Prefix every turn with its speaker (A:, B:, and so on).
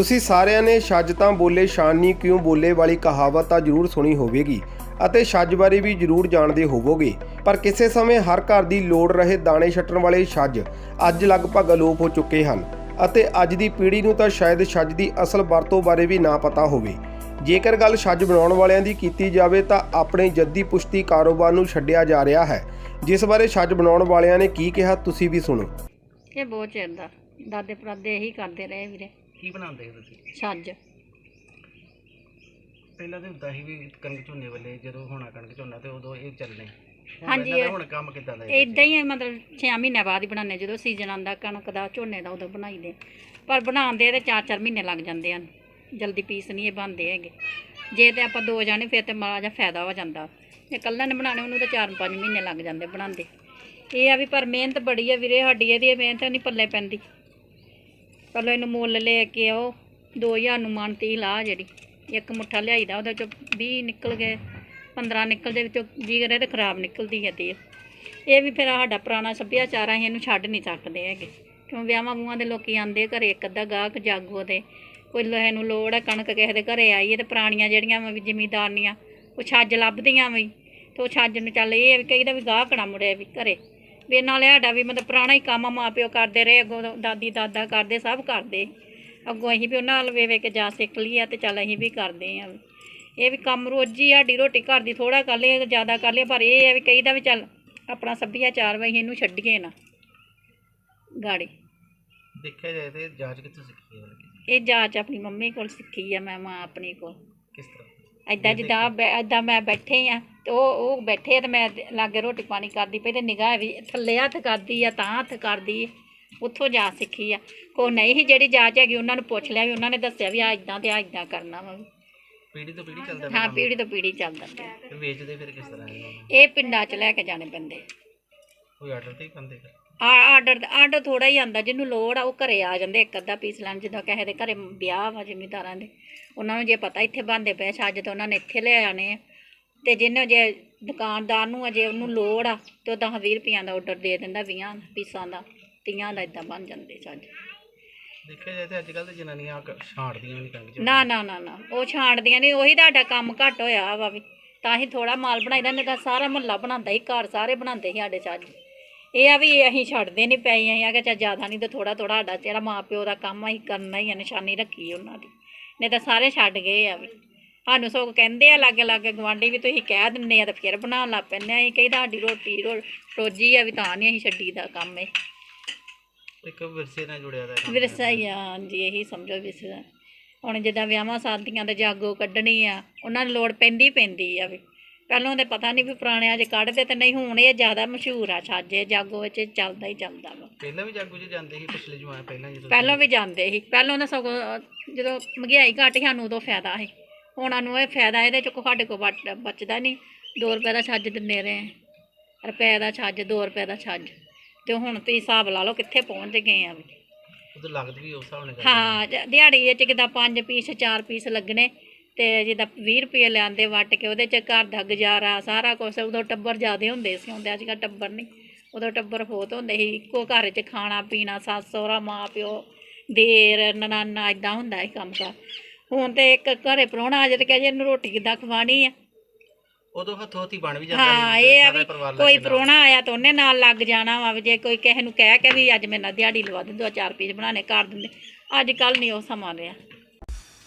A: ਤੁਸੀਂ ਸਾਰਿਆਂ ਨੇ ਛੱਜ ਤਾਂ ਬੋਲੇ ਸ਼ਾਨ ਕਿਉਂ ਬੋਲੇ ਵਾਲੀ ਕਹਾਵਤ ਤਾਂ ਜ਼ਰੂਰ ਸੁਣੀ ਹੋਵੇਗੀ ਅਤੇ ਛੱਜ ਬਾਰੇ ਵੀ ਜ਼ਰੂਰ ਜਾਣਦੇ ਹੋਵੋਗੇ। ਪਰ ਕਿਸੇ ਸਮੇਂ ਹਰ ਘਰ ਦੀ ਲੋੜ ਰਹੇ ਦਾਣੇ ਛੱਟਣ ਵਾਲੇ ਛੱਜ ਅੱਜ ਲਗਭਗ ਅਲੋਪ ਹੋ ਚੁੱਕੇ ਹਨ ਅਤੇ ਅੱਜ ਦੀ ਪੀੜ੍ਹੀ ਨੂੰ ਤਾਂ ਸ਼ਾਇਦ ਛੱਜ ਦੀ ਅਸਲ ਵਰਤੋਂ ਬਾਰੇ ਵੀ ਨਾ ਪਤਾ ਹੋਵੇ। ਜੇਕਰ ਗੱਲ ਛੱਜ ਬਣਾਉਣ ਵਾਲਿਆਂ ਦੀ ਕੀਤੀ ਜਾਵੇ ਤਾਂ ਆਪਣੇ ਜੱਦੀ ਪੁਸ਼ਤੀ ਕਾਰੋਬਾਰ ਨੂੰ ਛੱਡਿਆ ਜਾ ਰਿਹਾ ਹੈ। ਜਿਸ ਬਾਰੇ ਛੱਜ ਬਣਾਉਣ ਵਾਲਿਆਂ ਨੇ ਕੀ ਕਿਹਾ, ਤੁਸੀਂ ਵੀ ਸੁਣੋ।
B: ਇਹ ਬਹੁਤ ਚਿਰ ਦਾ। ਦਾਦੇ ਪੜਾਦੇ ਇਹੀ ਕਰਦੇ ਰਹੇ ਵੀਰੇ।
C: ਕੀ ਬਣਾਉਂਦੇ ਹੋ ਤੁਸੀਂ?
B: ਛੱਜ
C: ਪਹਿਲਾਂ ਤਾਂ ਹੁੰਦਾ ਸੀ ਵੀ ਕਣਕ ਝੋਨੇ ਵੇਲੇ ਜਦੋਂ ਹੋਣਾ ਕਣਕ ਝੋਨਾ ਤੇ ਉਦੋਂ ਇਹ ਚੱਲਣੇ। ਹੁਣ
B: ਹਾਂਜੀ,
C: ਇਹਨਾਂ ਦਾ
B: ਇਹ-
C: ਹੁਣ ਕੰਮ ਕਿੱਦਾਂ ਦਾ ਹੈ?
B: ਇਦਾਂ ਹੀ ਮਤਲਬ 6 ਮਹੀਨੇ ਬਾਅਦ ਹੀ ਬਣਾਉਂਦੇ ਜਦੋਂ ਸੀਜ਼ਨ ਆਉਂਦਾ ਕਣਕ ਦਾ ਝੋਨੇ ਦਾ ਉਦੋਂ ਬਣਾਈਦੇ। ਪਰ ਬਣਾਉਂਦੇ ਤੇ 4-4 ਮਹੀਨੇ ਲੱਗ ਜਾਂਦੇ ਹਨ ਜਲਦੀ ਪੀਸ ਨਹੀਂ ਇਹ ਬਣਦੇ ਹੈਗੇ। ਜੇ ਤੇ ਆਪਾਂ ਦੋ ਜਾਣੇ ਫਿਰ ਤੇ ਮਾੜਾ ਜਿਹਾ ਫਾਇਦਾ ਹੋ ਜਾਂਦਾ। ਜੇ ਇਕੱਲਾ ਨੇ ਬਣਾਉਣੇ ਉਹਨੂੰ ਤਾਂ 4-5 ਮਹੀਨੇ ਲੱਗ ਜਾਂਦੇ ਬਣਾਉਂਦੇ। ਇਹ ਆ ਵੀ ਪਰ ਮਿਹਨਤ ਬੜੀ ਆ ਵੀਰੇ ਸਾਡੀ ਇਹਦੀ ਮਿਹਨਤ ਨਹੀਂ ਪੱਲੇ ਪੈਂਦੀ। ਪਹਿਲਾਂ ਇਹਨੂੰ ਮੁੱਲ ਲੈ ਕੇ ਉਹ 2000 ਨੂੰ ਮਨ ਤੀਹ ਲਾ ਜਿਹੜੀ। ਇੱਕ ਮੁੱਠਾ ਲਿਆਈਦਾ, ਉਹਦੇ ਚੋਂ 20 ਨਿਕਲ ਗਏ 15 ਨਿਕਲਦੇ ਵਿੱਚੋਂ 20 ਕਰੇ ਤੇ ਖਰਾਬ ਨਿਕਲਦੀ ਹੈ ਤੇਲ। ਇਹ ਵੀ ਫਿਰ ਸਾਡਾ ਪੁਰਾਣਾ ਸੱਭਿਆਚਾਰ ਆ, ਅਸੀਂ ਇਹਨੂੰ ਛੱਡ ਨਹੀਂ ਸਕਦੇ ਹੈਗੇ। ਕਿਉਂ ਵਿਆਹਾਂ ਬੂਹਾਂ ਦੇ ਲੋਕੀ ਆਂਦੇ ਘਰੇ, ਇੱਕ ਅੱਧਾ ਗਾਹਕ ਜਾਗੋ ਦੇ ਕੋਈ ਲੋਹੇ ਨੂੰ ਲੋੜ ਹੈ ਕਣਕ ਕਿਸੇ ਦੇ ਘਰੇ ਆਈ ਹੈ ਤੇ ਪੁਰਾਣੀਆਂ ਜਿਹੜੀਆਂ ਵਾ ਵੀ ਜ਼ਿਮੀਦਾਰਨੀਆਂ, ਉਹ ਛੱਜ ਲੱਭਦੀਆਂ ਵੀ ਤੇ ਉਹ ਛੱਜ ਨੂੰ ਚੱਲ ਇਹ ਵੀ ਕਈ ਦਾ ਵੀ ਗਾਹਕ ਨਾ ਮੁੜਿਆ ਵੀ ਘਰੇ। ਵੀ ਨਾਲੇ ਸਾਡਾ ਵੀ ਮਤਲਬ ਪੁਰਾਣਾ ਹੀ ਕੰਮ ਮਾਂ ਪਿਓ ਕਰਦੇ ਰਹੇ ਅੱਗੋਂ ਦਾਦੀ ਦਾਦਾ ਕਰਦੇ ਸਭ ਕਰਦੇ। ਅੱਗੋਂ ਅਸੀਂ ਵੀ ਉਹਨਾਂ ਨਾਲ ਵੇ ਵੇ ਕੇ ਜਾ ਸਿੱਖ ਲਈ ਆ ਤੇ ਚੱਲ ਅਸੀਂ ਵੀ ਕਰਦੇ ਆ। ਇਹ ਵੀ ਕੰਮ ਰੋਜੀ ਸਾਡੀ ਰੋਟੀ ਘਰ ਦੀ ਥੋੜਾ ਕਰ ਲਈਏ ਜ਼ਿਆਦਾ ਕਰ ਲਈਏ ਪਰ ਇਹ ਹੈ ਵੀ ਕਈ ਦਾ ਵੀ ਚੱਲ ਆਪਣਾ ਸੱਭਿਆਚਾਰ ਵਾ ਅਸੀਂ ਇਹਨੂੰ ਛੱਡੀਏ ਨਾ। ਗਾੜੀ।
C: ਦੇਖਿਆ ਜਾਏ ਤੇ ਜਾਂਚ ਕਿੱਥੋਂ ਸਿੱਖੀ ਹੈ?
B: ਇਹ ਜਾਚ ਆਪਣੀ ਮੰਮੀ ਕੋਲ ਸਿੱਖੀ ਆ ਮੈਂ ਮਾਂ ਆਪਣੀ ਕੋਲ।
C: ਕਿਸ ਤਰ੍ਹਾਂ?
B: ਐਦਾਂ ਜਿੱਦਾਂ ਬੈ- ਐਦਾਂ ਮੈਂ ਬੈਠੇ ਆ ਤੇ ਉਹ ਉਹ ਬੈਠੇ ਆ ਤੇ ਮੈਂ ਲਾਗੇ ਰੋਟੀ ਪਾਣੀ ਕਰਦੀ ਪਈ ਤੇ ਨਿਗਾਹ ਵੀ ਥੱਲੇ ਹੱਥ ਕਰਦੀ ਆ ਤਾਂ ਹੱਥ ਕਰਦੀ ਆ ਉੱਥੋਂ ਜਾ ਸਿੱਖੀ ਆ। ਕੋ ਨਹੀਂ ਸੀ ਜਿਹੜੀ ਜਾਚ ਹੈਗੀ ਉਹਨਾਂ ਨੂੰ ਪੁੱਛ ਲਿਆ ਵੀ ਉਹਨਾਂ ਨੇ ਦੱਸਿਆ ਵੀ ਆ ਇਦਾਂ ਤੇ ਆ ਇਦਾਂ ਕਰਨਾ ਵਾ।
C: ਪੀੜੀ ਤੋਂ ਪੀੜੀ ਚੱਲਦਾ
B: ਹਾਂ ਪੀੜੀ ਤੋਂ ਪੀੜੀ ਚੱਲਦਾ ਪਿਆ
C: ਤੇ ਵੇਚਦੇ ਫਿਰ ਕਿਸ ਤਰ੍ਹਾਂ?
B: ਇਹ ਪਿੰਡਾਂ 'ਚ ਲੈ ਕੇ ਜਾਣੇ ਪੈਂਦੇ
C: ਕੋਈ ਆਰਡਰ ਤੇ ਹੀ ਖਾਂਦੇ ਫਿਰ?
B: ਆਰਡਰ ਆਰਡਰ ਥੋੜਾ ਹੀ ਆਂਦਾ ਜਿਹਨੂੰ ਲੋੜ ਆ ਉਹ ਘਰੇ ਆ ਜਾਂਦੇ ਇੱਕ ਅੱਧਾ ਪੀਸ ਲੈਣ ਜਿੱਦਾਂ ਕਿਸੇ ਦੇ ਘਰੇ ਵਿਆਹ ਵਾ ਜ਼ਿਮੀਦਾਰਾਂ ਦੇ ਉਹਨਾਂ ਨੂੰ ਜੇ ਪਤਾ ਇੱਥੇ ਬੰਦੇ ਪਏ ਛੱਜ ਤੇ ਉਹਨਾਂ ਨੇ ਇੱਥੇ ਲੈ ਆਣੇ ਆ। ਤੇ ਜਿਹਨੇ ਜੇ ਦੁਕਾਨਦਾਰ ਨੂੰ ਅਜੇ ਉਹਨੂੰ ਲੋੜ ਆ ਤੇ ਉਹ 10 20 ਰੁਪਈਆਂ ਦਾ ਆਰਡਰ ਦੇ ਦਿੰਦਾ 20 ਪੀਸਾਂ ਦਾ 30 ਦਾ ਇਦਾਂ ਬਣ ਜਾਂਦੇ ਛੱਜ
C: ਦੇਖਿਆ ਜਾਏ ਤੇ ਅੱਜ ਕੱਲ੍ਹ ਤੇ ਜਨਾਨੀਆਂ ਕ- ਛਾਂਟਦੀਆਂ ਨਹੀਂ ਝੋਨੇ
B: ਨਾ ਨਾ ਨਾ ਨਾ ਉਹ ਛਾਂਟਦੀਆਂ ਨਹੀਂ ਉਹੀ ਤੁਹਾਡਾ ਕੰਮ ਘੱਟ ਹੋਇਆ ਵਾ ਵੀ ਤਾਂ ਹੀ ਥੋੜਾ ਮਾਲ ਬਣਾਈਦਾ ਨਹੀਂ ਤਾਂ ਸਾਰਾ ਮਹੱਲਾ ਬਣਾਉਂਦਾ ਹੀ ਘਰ ਸਾਰੇ ਬਣਾਉਂਦੇ ਸੀ ਸਾਡੇ ਛੱਜ ਇਹ ਆ ਵੀ ਅਸੀਂ ਛੱਡਦੇ ਨਹੀਂ ਪਏ ਅਸੀਂ ਆ ਕਿ ਚਾ ਜ਼ਿਆਦਾ ਨਹੀਂ ਤੇ ਥੋੜਾ ਥੋੜਾ ਸਾਡਾ ਜਿਹੜਾ ਮਾਂ ਪਿਓ ਦਾ ਕੰਮ ਅਸੀਂ ਕਰਨਾ ਹੀ ਆ ਨਿਸ਼ਾਨੀ ਰੱਖੀ ਉਹਨਾਂ ਦੀ। ਨਹੀਂ ਤਾਂ ਸਾਰੇ ਛੱਡ ਗਏ ਆ ਵੀ। ਸਾਨੂੰ ਸਗੋਂ ਕਹਿੰਦੇ ਆ ਲਾਗੇ ਲਾਗੇ ਗਵਾਂਢੀ ਵੀ ਤੁਸੀਂ ਕਹਿ ਦਿੰਦੇ ਆ ਤਾਂ ਫਿਰ ਬਣਾਉਣ ਲੱਗ ਪੈਂਦੇ ਆ। ਅਸੀਂ ਕਹੀ ਸਾਡੀ ਰੋਟੀ ਰੋਜੀ ਆ ਵੀ ਤਾਂ ਨਹੀਂ ਅਸੀਂ ਛੱਡੀ ਦਾ ਕੰਮ ਇਹ।
C: ਇੱਕ ਵਿਰਸੇ ਨਾਲ ਜੁੜਿਆ ਦਾ ਕੰਮ
B: ਵਿਰਸਾ ਹੀ। ਆ ਹਾਂਜੀ ਇਹੀ ਸਮਝੋ ਵਿਰਸਾ ਹੁਣ ਜਿੱਦਾਂ ਵਿਆਹਾਂ ਸ਼ਾਦੀਆਂ ਦੇ ਜਾਗੋ ਕੱਢਣੀ ਆ ਉਹਨਾਂ ਨੂੰ ਲੋੜ ਪੈਂਦੀ ਪੈਂਦੀ ਆ ਵੀ। ਪਹਿਲਾਂ ਤੇ ਪਤਾ ਨਹੀਂ ਵੀ ਪੁਰਾਣਿਆਂ 'ਚ ਕੱਢਦੇ ਤੇ ਨਹੀਂ ਹੁਣ ਇਹ ਜ਼ਿਆਦਾ ਮਸ਼ਹੂਰ ਆ ਛਾਜੇ ਜਾਗੋ ਵਿੱਚ ਚੱਲਦਾ ਹੀ ਚੱਲਦਾ ਵਾ।
C: ਪਹਿਲਾਂ ਵੀ ਜਾਗੋ 'ਚ ਜਾਂਦੇ ਸੀ ਪਿਛਲੇ ਜਮਾਨੇ ਪਹਿਲਾਂ ਜਦੋਂ
B: ਪਹਿਲਾਂ ਵੀ ਜਾਂਦੇ ਸੀ। ਪਹਿਲਾਂ ਤਾਂ ਸਗੋਂ ਜਦੋਂ ਮਹਿੰਗਾਈ ਘੱਟ ਸੀ ਸਾਨੂੰ ਉਦੋਂ ਫਾਇਦਾ ਸੀ। ਹੁਣ ਸਾਨੂੰ ਇਹ ਫਾਇਦਾ ਇਹਦੇ 'ਚ ਕੋ ਸਾਡੇ ਕੋਲ ਬਚ- ਬਚਦਾ ਨਹੀਂ 2 ਰੁਪਏ ਦਾ ਛੱਜ ਦਿੰਦੇ ਰਹੇ ਰੁਪਏ ਦਾ ਛੱਜ 2 ਰੁਪਏ ਦਾ ਛੱਜ। ਤੇ ਹੁਣ ਤੁਸੀਂ ਹਿਸਾਬ ਲਾ ਲਓ ਕਿੱਥੇ ਪਹੁੰਚ ਗਏ ਆ ਵੀ।
C: ਉਦੋਂ ਲੱਗਦੀ ਵੀ ਉਸ ਹਿਸਾਬ ਨਾਲ
B: ਹਾਂ ਜ- ਦਿਹਾੜੀ ਵਿੱਚ ਕਿਦਾਂ ਪੰਜ ਪੀਸ ਚਾਰ ਪੀਸ ਲੱਗਣੇ। ਤੇ ਜਿੱਦਾਂ 20 ਰੁਪਏ ਲਿਆਂਦੇ ਵੱਟ ਕੇ ਉਹਦੇ ਚ ਘਰ ਦਾ ਗੁਜ਼ਾਰਾ ਸਾਰਾ ਕੁਝ ਉਦੋਂ ਟੱਬਰ ਜ਼ਿਆਦੇ ਹੁੰਦੇ ਸੀ ਹੁੰਦੇ ਅੱਜ ਕੱਲ੍ਹ ਟੱਬਰ ਨਹੀਂ। ਉਦੋਂ ਟੱਬਰ ਬਹੁਤ ਹੁੰਦੇ ਸੀ ਇੱਕੋ ਘਰ 'ਚ ਖਾਣਾ ਪੀਣਾ ਸੱਸ ਸਹੁਰਾ ਮਾਂ ਪਿਓ ਦੇਰ ਨਨਾਨਾ ਇਦਾਂ ਹੁੰਦਾ ਸੀ ਕੰਮ ਕਾਰ। ਹੁਣ ਤੇ ਇੱਕ ਘਰੇ ਪ੍ਰਾਹੁਣਾ ਆ ਜਾਏ ਤੇ ਕਹੇ ਜੀ ਇਹਨੂੰ ਰੋਟੀ ਕਿੱਦਾਂ ਖਵਾਣੀ ਆ।
C: ਉਦੋਂ ਹੱਥੋਂ ਹੱਥੀ ਬਣ ਵੀ ਜਾਂਦਾ
B: ਹਾਂ ਇਹ ਆ ਵੀ ਕੋਈ। ਪ੍ਰਾਹੁਣਾ ਆਇਆ ਤਾਂ ਉਹਨੇ ਨਾਲ ਲੱਗ ਜਾਣਾ ਵਾ ਵੀ ਜੇ ਕੋਈ ਕਿਸੇ ਨੂੰ ਕਹਿ ਕੇ ਵੀ ਅੱਜ ਮੇਰੇ ਨਾਲ ਦਿਹਾੜੀ ਲਵਾ ਦਿੰਦੇ ਆ ਚਾਰ ਪੀਸ ਬਣਾਣੇ ਕਰ ਦਿੰਦੇ ਅੱਜ ਕੱਲ੍ਹ ਨਹੀਂ ਉਹ ਸਮਾਂ ਰਿਹਾ।